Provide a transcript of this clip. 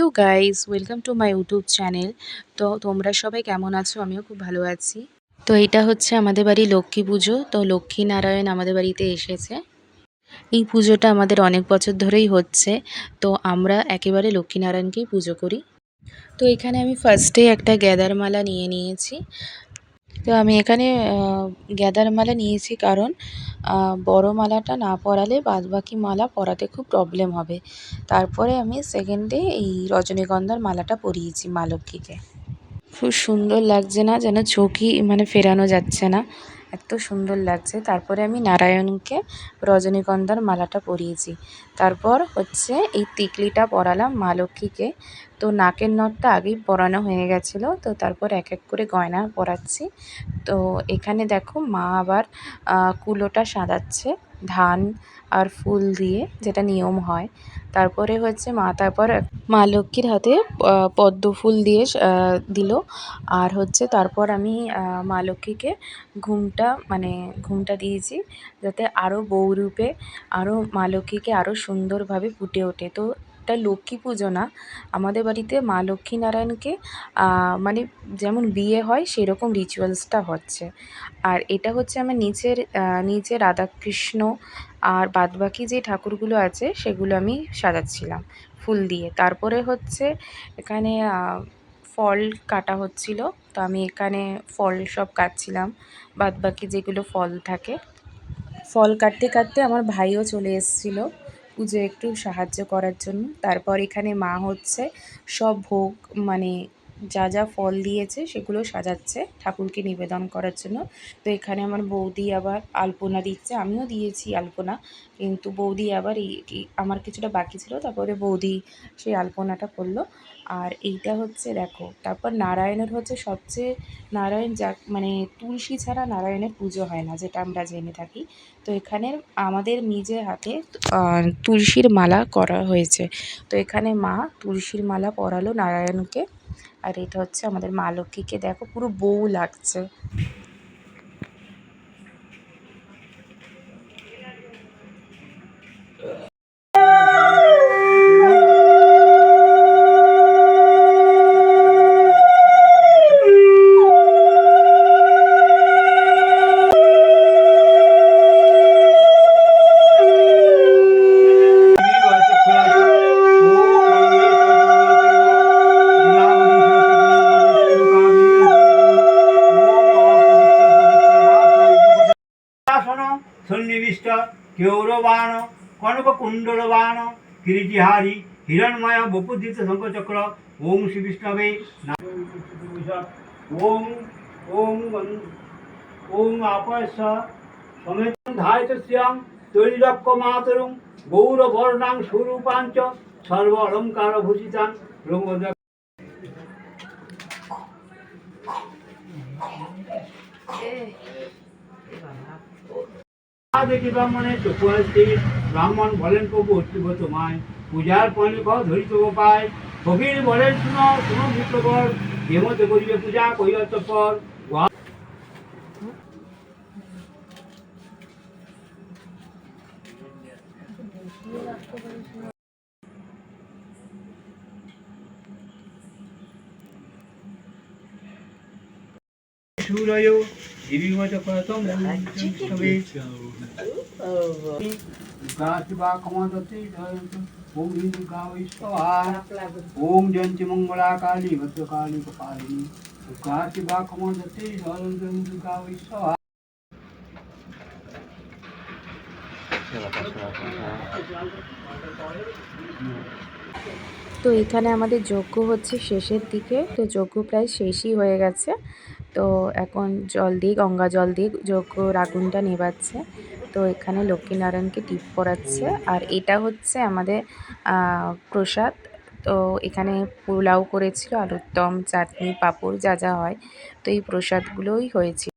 Hello guys, welcome to my YouTube channel. তো তোমরা সবাই কেমন আছো? আমিও খুব ভালো আছি। তো এটা হচ্ছে আমাদের বাড়ি লক্ষ্মী পুজো। তো লক্ষ্মী নারায়ণ আমাদের বাড়িতে এসেছে। এই পুজোটা আমাদের অনেক বছর ধরেই হচ্ছে। তো আমরা একেবারে লক্ষ্মীনারায়ণকেই পুজো করি। তো এখানে আমি ফার্স্টে একটা গ্যাদার মালা নিয়ে নিয়েছি। তো আমি এখানে গ্যাদার মালা নিয়েছি কারণ বড় মালাটা না পরালে বাদবাকি মালা পরাতে খুব প্রবলেম হবে। তারপরে আমি সেকেন্ডে এই রজনীগন্ধার মালাটা পরিয়েছি মা লক্ষ্মীকে খুব সুন্দর লাগছে না যেন চোখই মানে ফেরানো যাচ্ছে না। এত সুন্দর লাগছে। তারপরে আমি নারায়ণকে রজনীগন্ধার মালাটা পরিয়েছি। তারপর হচ্ছে এই তিকলিটা পরালাম মা লক্ষ্মীকে। তো নাকের নথটা আগেই পরানো হয়ে গেছিল। তো তারপর এক এক করে গয়না পরাচ্ছি। তো এখানে দেখো মা আবার কুলোটা সাজাচ্ছে। ধান আর ফুল দিয়ে যেটা নিয়ম হয়। তারপরে হচ্ছে মা, তারপর মা লক্ষ্মীর হাতে পদ্ম ফুল দিয়ে দিল। আর হচ্ছে তারপর আমি মা লক্ষ্মীকে ঘুমটা মানে ঘুমটা দিয়েছি যাতে আরও বউরূপে আরও মা লক্ষ্মীকে আরও সুন্দরভাবে ফুটে ওঠে। তো এটা লক্ষ্মী পুজো না, আমাদের বাড়িতে মা লক্ষ্মী নারায়ণকে মানে যেমন বিয়ে হয় সেরকম রিচুয়ালসটা হচ্ছে। আর এটা হচ্ছে আমার নিচের নিচে রাধাকৃষ্ণ আর বাদবাকি যে ঠাকুরগুলো আছে সেগুলো আমি সাজাচ্ছিলাম ফুল দিয়ে। তারপরে হচ্ছে এখানে ফল কাটা হচ্ছিল, তো আমি এখানে ফল সব কাটছিলাম, বাদবাকি যেগুলো ফল থাকে। ফল কাটতে কাটতে আমার ভাইও চলে এসেছিল। পুজো একটু সাহায্য করার জন্য। তারপর এখানে মা হচ্ছে সব ভোগ মানে যা যা ফল দিয়েছে সেগুলো সাজাচ্ছে ঠাকুরকে নিবেদন করার জন্য। তো এখানে আমার বৌদি আবার আলপনা দিচ্ছে, আমিও দিয়েছি আলপনা। কিন্তু বৌদি আবার আমার কিছুটা বাকি ছিল, তারপরে বৌদি সেই আলপনাটা করল। আর এইটা হচ্ছে দেখো, তারপর নারায়ণের হচ্ছে সবচেয়ে নারায়ণ যা মানে তুলসী ছাড়া নারায়ণের পুজো হয় না, যেটা আমরা জেনে থাকি। তো এখানে আমাদের নিজে হাতে তুলসীর মালা করা হয়েছে। তো এখানে মা তুলসীর মালা পরালো নারায়ণকে। আর এটা হচ্ছে আমাদের মা লক্ষ্মীকে। দেখো পুরো বউ লাগছে। সন্নিবিষ্ট কেৌরবাণ কনককুণ্ডলবাণ, কিরিটিহারি, হিরণময় বপুদিত শঙ্কচক্র ওম শ্রী বিষ্ণবে ওম ওম ওম আপয়স সমেত ধায়িত শ্রিয়াং তৈলক্য মাতরুং, গৌরবর্ণাং স্বরূপাঞ্চ সর্ব অলঙ্কার ভূষিতাং রঙ্গদ দেখি ব্রাহ্মণের চক্ষু আসছে ব্রাহ্মণ বলেন প্রভু অর্থিব তোমায় পূজার পণে ধরিত পায় ফকির বলেন, শুনো শুনো মিত্রকর হেমতে করিবে পূজা কহিয়া পর সুরয় ओम हिंदू ओम जयंती मंगला काली भद्रकाली कपालिनी दुर्गा शिवा कमल दत्ती जयंती मंगला তো এখানে আমাদের যজ্ঞ হচ্ছে শেষের দিকে। তো যজ্ঞ প্রায় শেষই হয়ে গেছে। তো এখন জল দিয়ে, গঙ্গা জল দিয়ে যজ্ঞ আগুনটা নেবাচ্ছে তো এখানে লক্ষ্মীনারায়ণকে টিপ পড়াচ্ছে আর এটা হচ্ছে আমাদের প্রসাদ। তো এখানে পোলাও করেছিল আলুর দম চাটনি, পাঁপড়, যা যা হয়। তো এই প্রসাদগুলোই হয়েছিল।